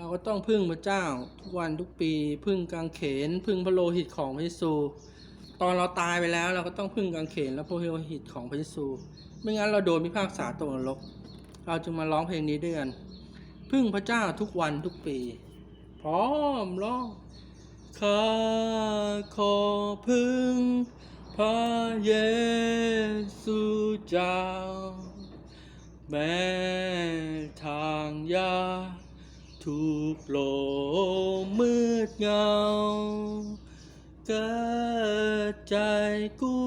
เราก็ต้องพึ่งพระเจ้าทุกวันทุกปี พึ่งกางเขน พึ่งพระโลหิตของพระเยซู ตอนเราตายไปแล้วเราก็ต้องพึ่งกางเขนและพระโลหิตของพระเยซู ไม่งั้นเราโดนพิพากษาตกนรก เราจึงมาร้องเพลงนี้ด้วยกันพึ่งพระเจ้าทุกวันทุกปี พร้อมร้องข้าขอพึ่งพระเยซูเจ้าแม้ทางยาก ถูกโลมมืดเงา เกิดใจกู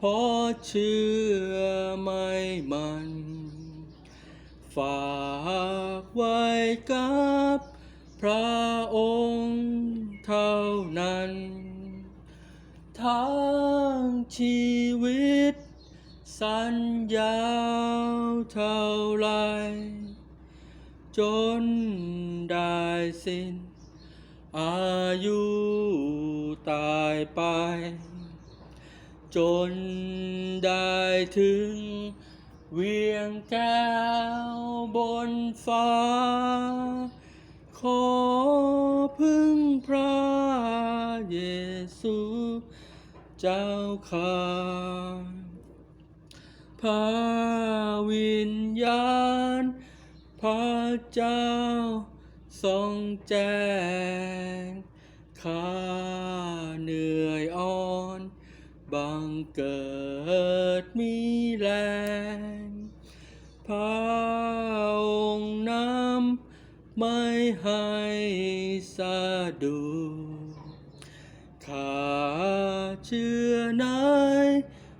พอเชื่อไม่มัน ฝากไว้กับพระองค์เท่านั้น ทั้งชีวิต สัญญาเท่าไร จนได้สิ้น อายุตายไป จนได้ถึง เวียงแก้วบนฟ้า ขอพึ่งพระเยซูเจ้าข้าพระวิญญาณ พระเจ้าทรงแจ้งข้าเหนื่อยอ่อน บังเกิดมีแรง พระองค์นำไม่ให้สะดุดข้าเชื่อใน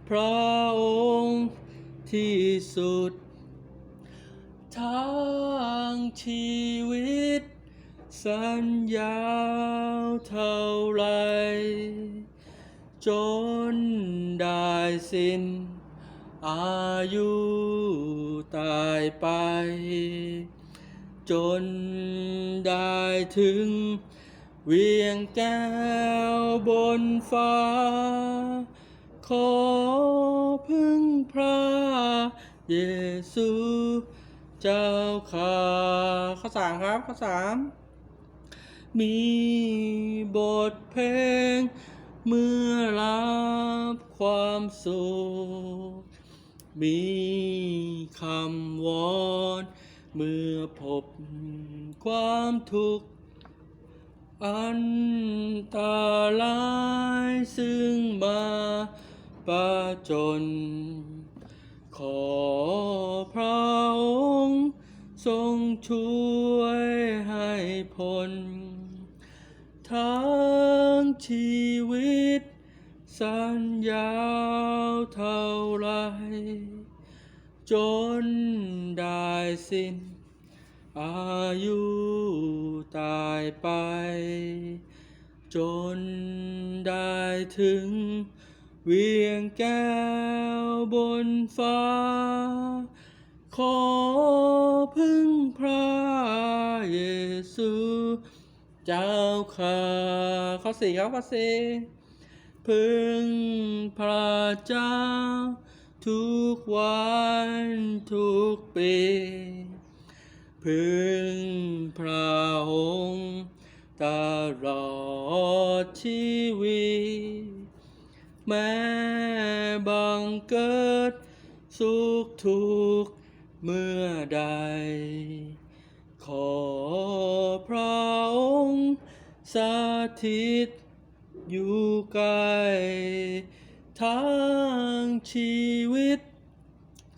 พระองค์ที่สุด วิต สัญญาเท่าไร จนได้สิ้น อายุตายไป จนได้ถึง เวียงแก้วบนฟ้า ขอพึ่งพระเยซู เจ้าข้าข้อสามครับข้อสามมีบทเพลง เมื่อรับความสุข มีคำวอนเมื่อพบความทุกข์ อันตรายซึ่งมาประจน ขอพระ ทรงช่วยให้พ้นทั้งชีวิต สัญญาเท่าไร จนได้สิ้น อายุตายไป จนได้ถึง เวียงแก้วบนฟ้า ขอพึ่งพระเยซู เจ้าข้าข้อสี่ครับข้อสี่พึ่งพระเจ้า ทุกวันทุกปีพึ่งพระองค์ตลอดชีวิตแม้บังเกิดสุขทุกข์ เมื่อใด ขอพระองค์สถิตอยู่ใกล้ทั้งชีวิต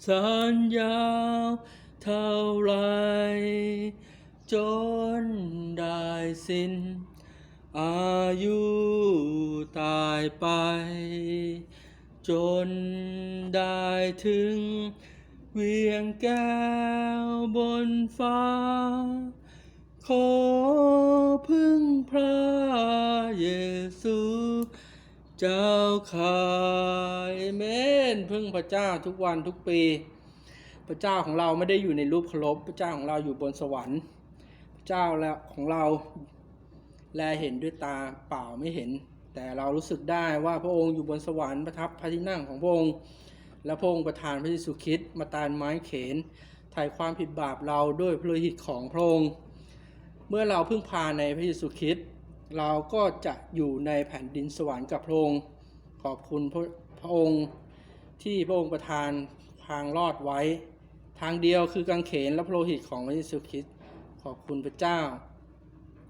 สัญญาเท่าไร จนได้สิ้น อายุตายไป จนได้ถึง เวียงแก้วบนฟ้า ขอพึ่งพระเยซู เจ้าข้าเอเมนพึ่งพระเจ้าทุกวันทุกปี พระเจ้าของเราไม่ได้อยู่ในรูปเคารพพระเจ้าของเราอยู่บนสวรรค์ พระเจ้าแล้วของเราแลเห็นด้วยตาเปล่าไม่เห็น แต่เรารู้สึกได้ว่าพระองค์อยู่บนสวรรค์ประทับพระที่นั่งของพระองค์ และพระองค์ประทานพระเยซูคริสต์มาตานไม้เขนไถ่ความผิดบาปเราด้วยพระโลหิตของพระองค์เมื่อเราพึ่งพาในพระเยซูคริสต์เราก็จะอยู่ในแผ่นดินสวรรค์กับพระองค์ขอบคุณพระพระองค์ที่พระองค์ประทานทางรอดไว้ ทางเดียวคือกางเขนและพระโลหิตของพระเยซูคริสต์ขอบคุณพระเจ้า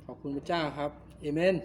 ขอบคุณพระเจ้าครับเอเมน